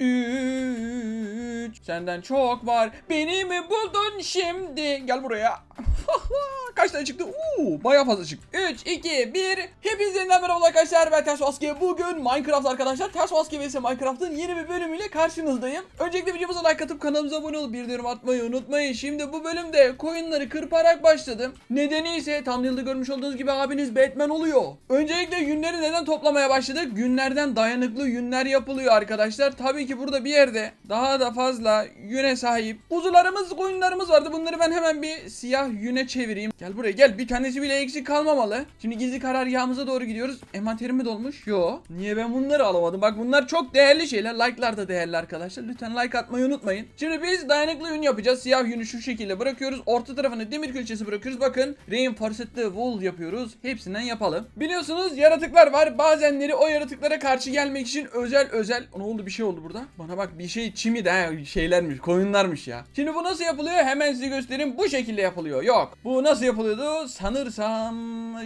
3 Senden çok var. Beni mi buldun şimdi? Gel buraya. Kaç tane çıktı? Uuu baya fazla çıktı. 3, 2, 1. Hepinize yeniden merhaba arkadaşlar. Ben Ters Maske. Bugün Minecraft arkadaşlar. Ters Maske vs Minecraft'ın yeni bir bölümüyle karşınızdayım. Öncelikle videomuza like atıp kanalımıza abone olup bildirim atmayı unutmayın. Şimdi bu bölümde koyunları kırparak başladım. Nedeni ise thumbnail'da görmüş olduğunuz gibi abiniz Batman oluyor. Öncelikle yünleri neden toplamaya başladık? Günlerden dayanıklı yünler yapılıyor arkadaşlar. Tabii ki burada bir yerde daha da fazla yüne sahip kuzularımız, koyunlarımız vardı. Bunları ben hemen bir siyah yüne çevireyim. Buraya gel. Bir tanesi bile eksik kalmamalı. Şimdi gizli karargahımıza doğru gidiyoruz. Envanterim mi dolmuş? Yo. Niye ben bunları alamadım? Bak bunlar çok değerli şeyler. Like'lar da değerli arkadaşlar. Lütfen like atmayı unutmayın. Şimdi biz dayanıklı yün yapacağız. Siyah yünü şu şekilde bırakıyoruz. Orta tarafını demir külçesi bırakıyoruz. Bakın reinforced wool yapıyoruz. Hepsinden yapalım. Biliyorsunuz yaratıklar var. Bazenleri o yaratıklara karşı gelmek için özel özel. Ne oldu bir şey oldu burada. Bana bak bir şey çimi de şeylermiş koyunlarmış ya. Şimdi bu nasıl yapılıyor? Hemen size göstereyim. Bu şekilde yapılıyor. Yok. Bu nasıl yapılıyordu? Sanırsam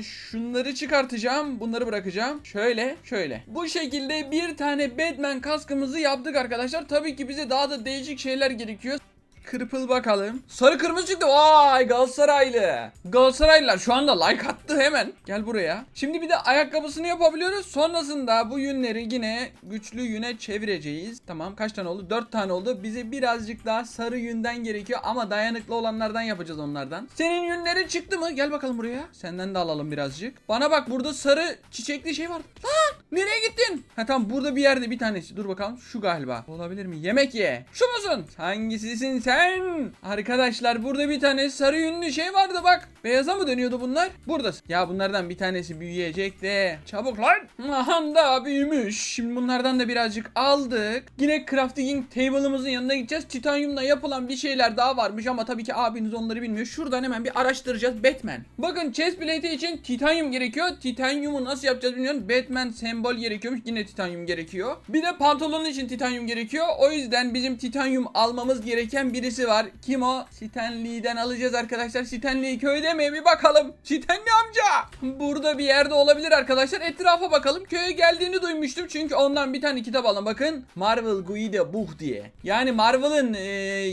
şunları çıkartacağım. Bunları bırakacağım. Şöyle şöyle. Bu şekilde bir tane Batman kaskımızı yaptık arkadaşlar. Tabii ki bize daha da değişik şeyler gerekiyor. Kırpıl bakalım. Sarı kırmızı çıktı. Vay Galatasaraylı. Galatasaraylılar şu anda like attı hemen. Gel buraya. Şimdi bir de ayakkabısını yapabiliyoruz. Sonrasında bu yünleri yine güçlü yüne çevireceğiz. Tamam kaç tane oldu? 4 tane oldu. Bize birazcık daha sarı yünden gerekiyor ama dayanıklı olanlardan yapacağız onlardan. Senin yünlerin çıktı mı? Gel bakalım buraya. Senden de alalım birazcık. Bana bak burada sarı çiçekli şey var. Lan nereye gittin? Ha tamam burada bir yerde bir tanesi. Dur bakalım şu galiba. Olabilir mi? Yemek ye. Şu musun? Hangisisin sen? Arkadaşlar burada bir tane sarı yünlü şey vardı bak. Beyaza mı dönüyordu bunlar? Buradasın. Ya bunlardan bir tanesi büyüyecek de. Çabuk lan. Ahan da büyümüş. Şimdi bunlardan da birazcık aldık. Yine crafting table'ımızın yanına gideceğiz. Titanyumla yapılan bir şeyler daha varmış ama tabii ki abiniz onları bilmiyor. Şuradan hemen bir araştıracağız. Batman. Bakın chest plate için titanyum gerekiyor. Titanyumu nasıl yapacağız bilmiyorum. Batman sembol gerekiyormuş. Yine titanyum gerekiyor. Bir de pantolon için titanyum gerekiyor. O yüzden bizim titanyum almamız gereken birisi var. Kim o? Stanley'den alacağız arkadaşlar. Stanley köyde mi? Bir bakalım. Stanley amca. Burada bir yerde olabilir arkadaşlar. Etrafa bakalım. Köye geldiğini duymuştum. Çünkü ondan bir tane kitap alın. Bakın. Marvel Guide Book diye. Yani Marvel'ın e,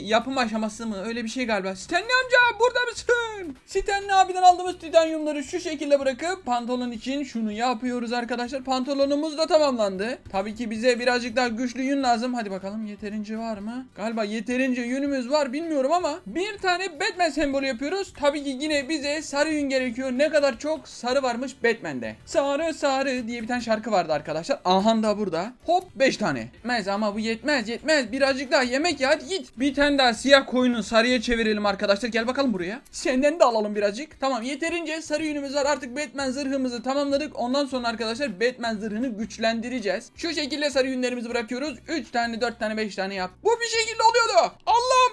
yapım aşaması mı? Öyle bir şey galiba. Stanley amca burada mısın? Stanley abiden aldığımız titanyumları şu şekilde bırakıp pantolon için şunu yapıyoruz arkadaşlar. Pantolonumuz da tamamlandı. Tabii ki bize birazcık daha güçlü yün lazım. Hadi bakalım yeterince var mı? Galiba yeterince yünümüz var bilmiyorum ama bir tane Batman sembolü yapıyoruz. Tabii ki yine bize sarı yün gerekiyor. Ne kadar çok sarı varmış Batman'de. Sarı sarı diye bir tane şarkı vardı arkadaşlar. Aha da burada. Hop 5 tane. Yetmez ama bu yetmez yetmez. Birazcık daha yemek ya hadi git. Bir tane daha siyah koyunu sarıya çevirelim arkadaşlar. Gel bakalım buraya. Senden de alalım birazcık. Tamam yeterince sarı yünümüz var. Artık Batman zırhımızı tamamladık. Ondan sonra arkadaşlar Batman zırhını güçlendireceğiz. Şu şekilde sarı yünlerimizi bırakıyoruz. 3 tane 4 tane 5 tane yap. Bu bir şekilde oluyordu. Nasıl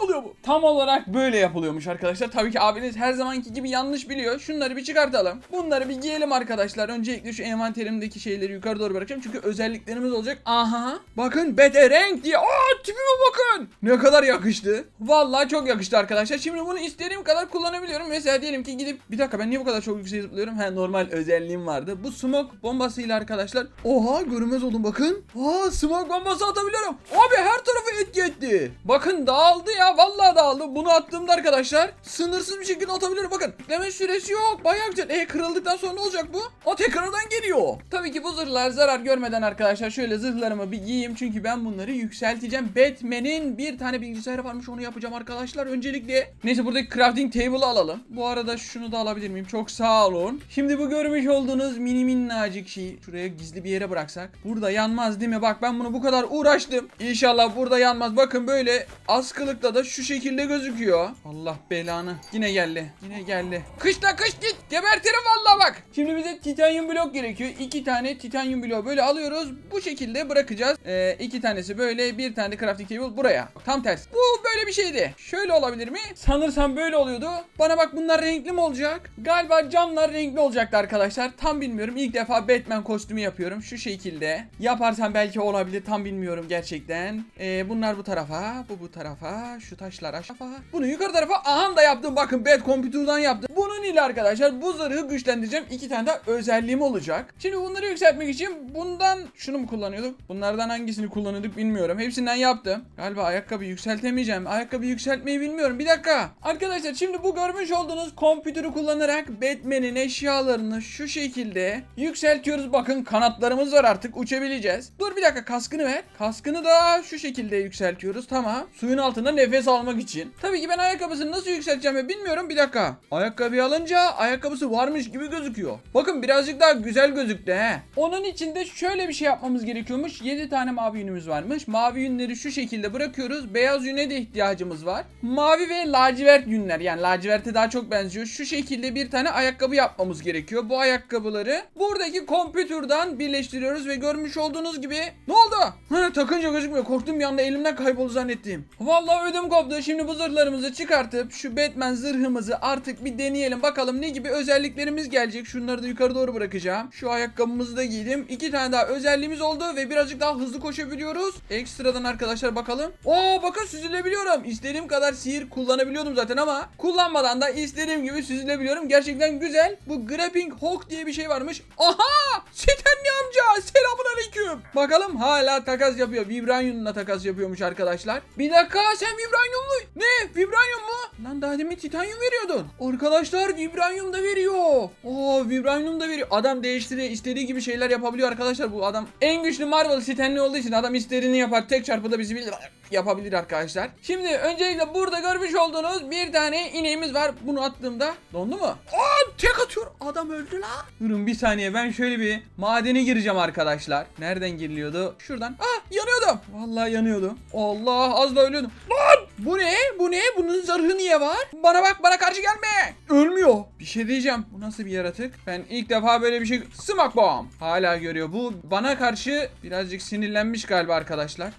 yapılıyor bu? Tam olarak böyle yapılıyormuş arkadaşlar. Tabii ki abiniz her zamanki gibi yanlış biliyor. Şunları bir çıkartalım. Bunları bir giyelim arkadaşlar. Öncelikle şu envanterimdeki şeyleri yukarı doğru bırakacağım. Çünkü özelliklerimiz olacak. Aha. Bakın bete renk diye. Aa tipime bakın. Ne kadar yakıştı. Vallahi çok yakıştı arkadaşlar. Şimdi bunu istediğim kadar kullanabiliyorum. Mesela diyelim ki gidip bir dakika ben niye bu kadar çok yüksek zıplıyorum? He normal özelliğim vardı. Bu smoke bombasıyla arkadaşlar. Oha görünmez oldum bakın. Aa smoke bombası atabiliyorum. Abi her tarafı etki etti. Bakın dağıldı ya. Vallahi dağıldı. Bunu attığımda arkadaşlar sınırsız bir şekilde atabiliyorum. Bakın bekleme süresi yok. Bayağı güzel. E kırıldıktan sonra ne olacak bu? O tekrardan geliyor. Tabii ki bu zırhlar zarar görmeden arkadaşlar şöyle zırhlarımı bir giyeyim. Çünkü ben bunları yükselteceğim. Batman'in bir tane bilgisayarı varmış onu yapacağım arkadaşlar. Öncelikle neyse buradaki crafting table'ı alalım. Bu arada şunu da alabilir miyim? Çok sağ olun. Şimdi bu görmüş olduğunuz mini minnacık şeyi şuraya gizli bir yere bıraksak. Burada yanmaz değil mi? Bak ben bunu bu kadar uğraştım. İnşallah burada yanmaz. Bakın böyle askılıkta da şu şekilde gözüküyor. Allah belanı. Yine geldi. Yine geldi. Kışla kış git. Gebertirim vallahi bak. Şimdi bize titanyum blok gerekiyor. İki tane titanyum bloğu böyle alıyoruz. Bu şekilde bırakacağız. Ee, iki tanesi böyle. Bir tane de crafting table buraya. Tam tersi. Bu böyle bir şeydi. Şöyle olabilir mi? Sanırsam böyle oluyordu. Bana bak bunlar renkli mi olacak? Galiba camlar renkli olacaktı arkadaşlar. Tam bilmiyorum. İlk defa Batman kostümü yapıyorum. Şu şekilde. Yaparsam belki olabilir. Tam bilmiyorum gerçekten. Ee, bunlar bu tarafa. Bu bu tarafa. şu taşlar aşağı. Bunu yukarı tarafa aha da yaptım. Bakın bed computer'dan yaptım. Bunun ile arkadaşlar bu zırhı güçlendireceğim. İki tane de özelliğim olacak. Şimdi bunları yükseltmek için bundan şunu mu kullanıyorduk? Bunlardan hangisini kullanıyorduk bilmiyorum. Hepsinden yaptım. Galiba ayakkabı yükseltemeyeceğim. Ayakkabı yükseltmeyi bilmiyorum. Bir dakika. Arkadaşlar şimdi bu görmüş olduğunuz kompütürü kullanarak Batman'in eşyalarını şu şekilde yükseltiyoruz. Bakın kanatlarımız var artık uçabileceğiz. Dur bir dakika kaskını ver. Kaskını da şu şekilde yükseltiyoruz. Tamam. Suyun altında nefes almak için. Tabii ki ben ayakkabısını nasıl yükselteceğimi bilmiyorum. Bir dakika. Ayakkabıyı alınca ayakkabısı varmış gibi gözüküyor. Bakın birazcık daha güzel gözüktü he. Onun için de şöyle bir şey yapmamız gerekiyormuş. 7 tane mavi yünümüz varmış. Mavi yünleri şu şekilde bırakıyoruz. Beyaz yüne de ihtiyacımız var. Mavi ve lacivert yünler yani laciverte daha çok benziyor. Şu şekilde bir tane ayakkabı yapmamız gerekiyor. Bu ayakkabıları buradaki kompütürden birleştiriyoruz ve görmüş olduğunuz gibi ne oldu? Ha, takınca gözükmüyor. Korktum bir anda elimden kayboldu zannettim. Vallahi ödüm koptu. Şimdi bu zırhlarımızı çıkartıp şu Batman zırhımızı artık bir deneyelim. Bakalım ne gibi özelliklerimiz gelecek. Şunları da yukarı doğru bırakacağım. Şu ayakkabımızı da giydim. İki tane daha özelliğimiz oldu ve birazcık daha hızlı koşabiliyoruz. Ekstradan arkadaşlar bakalım. Oo bakın süzülebiliyorum. İstediğim kadar sihir kullanabiliyordum zaten ama kullanmadan da istediğim gibi süzülebiliyorum. Gerçekten güzel. Bu Grappling Hook diye bir şey varmış. Aha! Stanley amca! Selamun aleyküm. Bakalım hala takas yapıyor. Vibranium'la takas yapıyormuş arkadaşlar. Bir dakika sen Vibranium'lu... Ne? Vibranium mu? Lan daha demin Titanium veriyordun. Arkadaşlar Vibranium da veriyor. Oo Vibranium da veriyor. Adam değiştiriyor. istediği gibi şeyler yapabiliyor arkadaşlar. Bu adam en güçlü Marvel Stanley olduğu için adam istediğini yapar. Tek çarpıda bizi bilir yapabilir arkadaşlar. Şimdi öncelikle burada görmüş olduğunuz bir tane ineğimiz var. Bunu attığımda dondu mu? Aa tek atıyor. Adam öldü la. Durun bir saniye ben şöyle bir madene gireceğim arkadaşlar. Nereden giriliyordu? Şuradan. Ah yanıyordum. Vallahi yanıyordum. Allah az da ölüyordum. Lan bu ne? Bu ne? Bunun zırhı niye var? Bana bak bana karşı gelme. Ölmüyor. Bir şey diyeceğim. Bu nasıl bir yaratık? Ben ilk defa böyle bir şey... Smoke bomb. Hala görüyor. Bu bana karşı birazcık sinirlenmiş galiba arkadaşlar.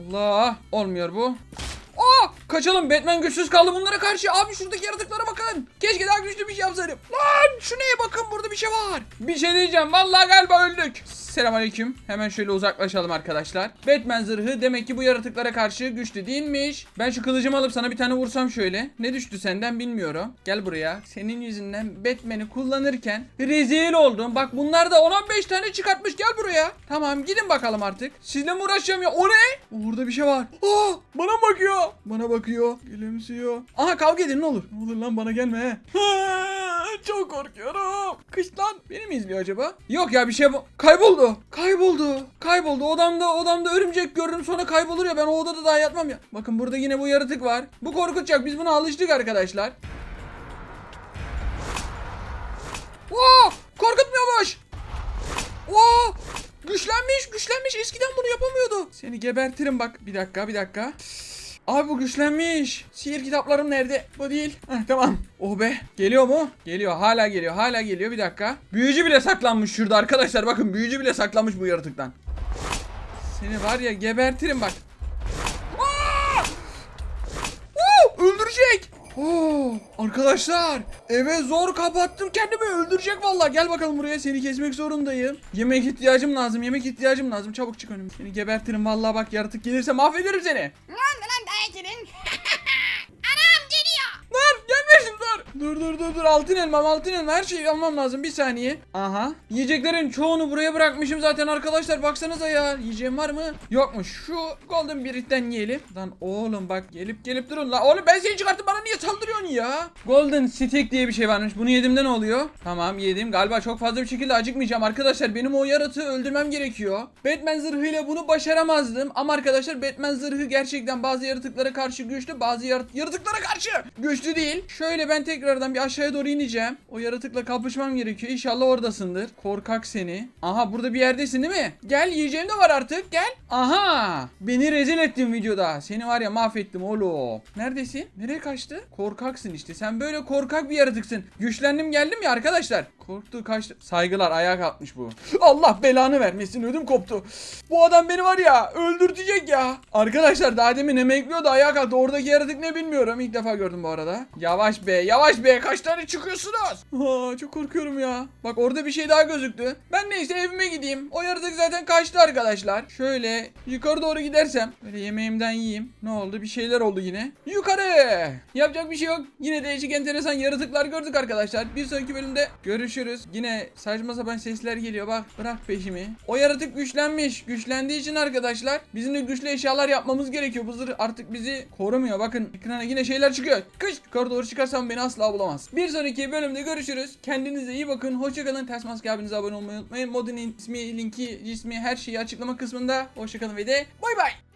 Allah. Olmuyor bu. Aa! Kaçalım Batman güçsüz kaldı bunlara karşı. Abi şuradaki yaratıklara bakın. Keşke daha güçlü bir şey yapsaydım. Lan şu neye bakın burada bir şey var. Bir şey diyeceğim. Vallahi galiba öldük. Selamünaleyküm. Hemen şöyle uzaklaşalım arkadaşlar. Batman zırhı demek ki bu yaratıklara karşı güçlü değilmiş. Ben şu kılıcımı alıp sana bir tane vursam şöyle. Ne düştü senden bilmiyorum. Gel buraya. Senin yüzünden Batman'i kullanırken rezil oldum. Bak bunlar da 10-15 tane çıkartmış. Gel buraya. Tamam gidin bakalım artık. Sizle mi uğraşacağım ya? O ne? Orada bir şey var. Aa, bana bakıyor. Bana bakıyor. Gülümsüyor. Aha kavga edin ne olur. Ne olur lan bana gelme. Ha, Çok korkuyorum. Kış lan. Beni mi izliyor acaba? Yok ya bir şey. Kayboldu. Kayboldu. Kayboldu. Odamda odamda örümcek gördüm sonra kaybolur ya ben o odada daha yatmam ya. Bakın burada yine bu yaratık var. Bu korkutacak. Biz buna alıştık arkadaşlar. Oo! Korkutmuyormuş. Oo! Güçlenmiş, güçlenmiş. Eskiden bunu yapamıyordu. Seni gebertirim bak. Bir dakika, bir dakika. Abi bu güçlenmiş. Sihir kitaplarım nerede? Bu değil. Heh, tamam. Oh be. Geliyor mu? Geliyor. Hala geliyor. Hala geliyor. Bir dakika. Büyücü bile saklanmış şurada arkadaşlar. Bakın büyücü bile saklanmış bu yaratıktan. Seni var ya gebertirim bak. Oo, öldürecek. Oo, arkadaşlar eve zor kapattım kendimi öldürecek vallahi gel bakalım buraya seni kesmek zorundayım yemek ihtiyacım lazım yemek ihtiyacım lazım çabuk çık önüme seni gebertirim vallahi bak yaratık gelirse mahvederim seni lan 지는 dur. Dur dur dur altın elmam altın elma her şeyi almam lazım bir saniye. Aha. Yiyeceklerin çoğunu buraya bırakmışım zaten arkadaşlar baksanıza ya. Yiyeceğim var mı? Yokmuş. Şu golden biritten yiyelim. Lan oğlum bak gelip gelip durun la. Oğlum ben seni çıkarttım bana niye saldırıyorsun ya? Golden stick diye bir şey varmış. Bunu yediğimde ne oluyor? Tamam yedim. Galiba çok fazla bir şekilde acıkmayacağım arkadaşlar. Benim o yaratığı öldürmem gerekiyor. Batman zırhıyla bunu başaramazdım. Ama arkadaşlar Batman zırhı gerçekten bazı yaratıklara karşı güçlü. Bazı yarat- yaratıklara karşı güçlü değil. Şöyle ben tekrardan bir aşağıya doğru ineceğim. O yaratıkla kapışmam gerekiyor. İnşallah oradasındır. Korkak seni. Aha burada bir yerdesin değil mi? Gel yiyeceğim de var artık. Gel. Aha. Beni rezil ettin videoda. Seni var ya mahvettim oğlum. Neredesin? Nereye kaçtı? Korkaksın işte. Sen böyle korkak bir yaratıksın. Güçlendim geldim ya arkadaşlar. Korktu kaçtı. Saygılar ayağa kalkmış bu. Allah belanı vermesin ödüm koptu. Bu adam beni var ya öldürtecek ya. Arkadaşlar daha demin emekliyordu ayağa kalktı. Oradaki yaratık ne bilmiyorum. İlk defa gördüm bu arada. Yavaş be yavaş be kaç tane çıkıyorsunuz? Aa, çok korkuyorum ya. Bak orada bir şey daha gözüktü. Ben neyse evime gideyim. O yaratık zaten kaçtı arkadaşlar. Şöyle yukarı doğru gidersem. Böyle yemeğimden yiyeyim. Ne oldu? Bir şeyler oldu yine. Yukarı. Yapacak bir şey yok. Yine değişik enteresan yaratıklar gördük arkadaşlar. Bir sonraki bölümde görüşürüz. Yine saçma sapan sesler geliyor. Bak bırak peşimi. O yaratık güçlenmiş. Güçlendiği için arkadaşlar bizim de güçlü eşyalar yapmamız gerekiyor. Bu zırh artık bizi korumuyor. Bakın ekrana yine şeyler çıkıyor. Kış yukarı doğru çıkarsam beni asla bulamaz. Bir sonraki bölümde görüşürüz. Kendinize iyi bakın. Hoşçakalın. Ters Maske abinize abone olmayı unutmayın. Modun ismi, linki, cismi her şeyi açıklama kısmında. Hoşçakalın ve de bay bay.